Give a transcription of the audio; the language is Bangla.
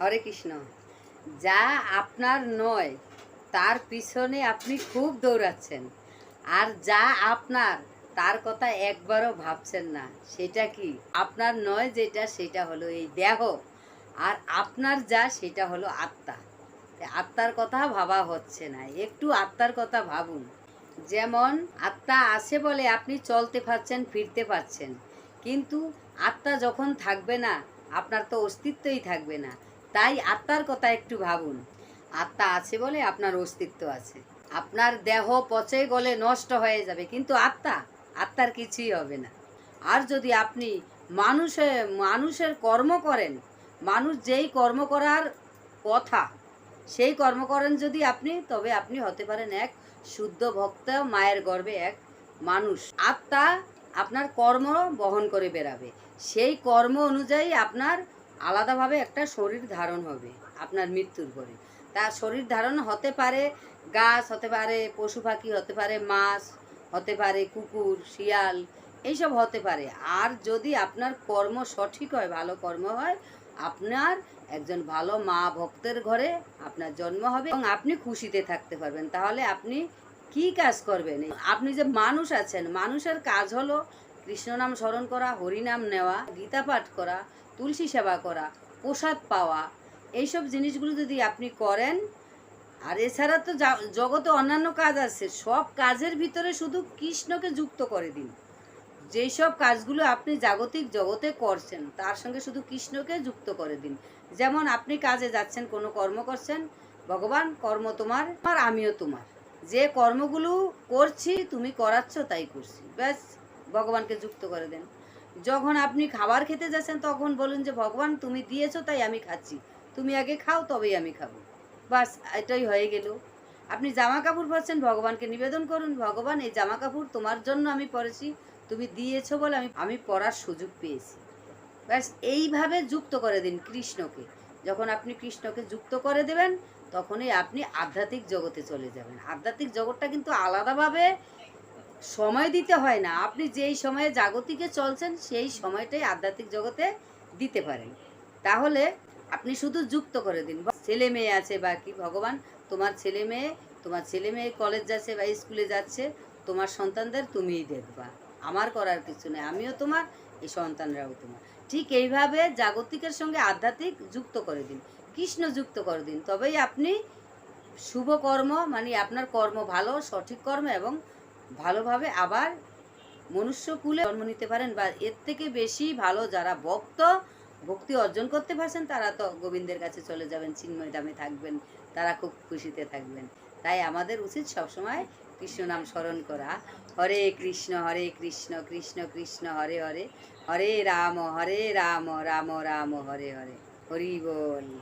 হরে কৃষ্ণ। যা আপনার নয়, তার পিছনে আপনি খুব দৌড়াচ্ছেন। আর যা আপনার, তার কথা একবারও ভাবছেন না। সেটা কি? আপনার নয় যেটা, সেটা হলো এই দেহ। আর আপনার যা, সেটা হলো আত্মা। আত্মার কথা ভাবা হচ্ছে না। একটু আত্মার কথা ভাবুন। যেমন, আত্মা আছে বলে আপনি চলতে পারছেন, ফিরতে পারছেন। কিন্তু আত্মা যখন থাকবে না, আপনার তো অস্তিত্বই থাকবে না। তাই আত্মার কথা একটু ভাবুন। আত্মা আছে বলে আপনার অস্তিত্ব আছে। আপনার দেহ পচে গলে নষ্ট হয়ে যাবে, কিন্তু আত্মা, আত্মার কিছুই হবে না। আর যদি আপনি মানুষের মানুষের কর্ম করেন, মানুষ যেই কর্ম করার কথা, সেই কর্ম করেন যদি আপনি, তবে আপনি হতে পারেন এক শুদ্ধ ভক্ত, মায়ের গর্ভে এক মানুষ। আত্মা আপনার কর্ম বহন করে বেরাবে সেই কর্ম অনুযায়ী আপনার আলাদাভাবে একটা শরীর ধারণ হবে আপনার মৃত্যুর পরে। তার শরীর ধারণ হতে পারে গাছ, হতে পারে পশু পাখি, হতে পারে মাছ, হতে পারে কুকুর, শিয়াল, এইসব হতে পারে। আর যদি আপনার কর্ম সঠিক হয়, ভালো কর্ম হয়, আপনার একজন ভালো মা ভক্তের ঘরে আপনার জন্ম হবে এবং আপনি খুশিতে থাকতে পারবেন। তাহলে আপনি কি কাজ করবেন? আপনি যে মানুষ আছেন, মানুষের কাজ হলো কৃষ্ণ নাম স্মরণ করা, হরিনাম নেওয়া, গীতা পাঠ করা, তুলসী সেবা করা, প্রসাদ পাওয়া, এইসব জিনিসগুলো যদি আপনি করেন, আর এছাড়া তো জগতে অন্যান্য কাজ আছে, সব কাজের ভিতরে শুধু কৃষ্ণকে যুক্ত করে দিন। যেই সব কাজগুলো আপনি জাগতিক জগতে করছেন, তার সঙ্গে শুধু কৃষ্ণকে যুক্ত করে দিন। যেমন আপনি কাজে যাচ্ছেন, কোনো কর্ম করছেন, ভগবান, কর্ম তোমার, আর আমিও তোমার। যে কর্মগুলো করছি, তুমি করাচ্ছ, তাই করছি। ব্যাস। ভগবানকে যুক্ত করে দেন। যখন আপনি খাবার খেতে যাচ্ছেন, তখন বলুন যে, ভগবান, তুমি দিয়েছ, তাই আমি খাচ্ছি। তুমি আগে খাও, তবেই আমি খাব। বাস, এটাই হয়ে গেল। আপনি জামা কাপড় পরছেন, ভগবানকে নিবেদন করুন, ভগবান, এই জামা কাপড় তোমার জন্য আমি পরেছি। তুমি দিয়েছ বলে আমি আমি পরার সুযোগ পেয়েছি। ব্যাস, এইভাবে যুক্ত করে দিন কৃষ্ণকে। যখন আপনি কৃষ্ণকে যুক্ত করে দেবেন, তখনই আপনি আধ্যাত্মিক জগতে চলে যাবেন। আধ্যাত্মিক জগৎটা কিন্তু আলাদাভাবে সময় দিতে হয় না। আপনি যেই সময়ে জাগতিকে চলছেন, সেই সময়টাই আধ্যাত্মিক জগতে দিতে পারেন। তাহলে আপনি শুধু যুক্ত করে দিন। ছেলে মেয়ে আছে বা কি ভগবান, তোমার ছেলে মেয়ে, তোমার ছেলে মেয়ে কলেজ যাচ্ছে বা স্কুলে যাচ্ছে, তোমার সন্তানদের তুমিই দেখবা। আমার করার কিছু নেই, আমিও তোমার, এই সন্তানরাও তোমার। ঠিক এইভাবে জাগতিকের সঙ্গে আধ্যাত্মিক যুক্ত করে দিন। কৃষ্ণ যুক্ত করে দিন। তবেই আপনি শুভ কর্ম মানে আপনার কর্ম ভালো, সঠিক কর্ম এবং ভালোভাবে আবার মনুষ্যকুলে জন্ম নিতে পারেন বা এর থেকে বেশি ভালো যারা ভক্ত, ভক্তি অর্জন করতে পারছেন, তারা তো গোবিন্দের কাছে চলে যাবেন, চিন্ময় দামে থাকবেন, তারা খুব খুশিতে থাকবেন। তাই আমাদের উচিত সবসময় কৃষ্ণ নাম স্মরণ করা। হরে কৃষ্ণ হরে কৃষ্ণ কৃষ্ণ কৃষ্ণ, হরে হরে হরে রাম হরে রাম রাম রাম, হরে হরে। হরি বল।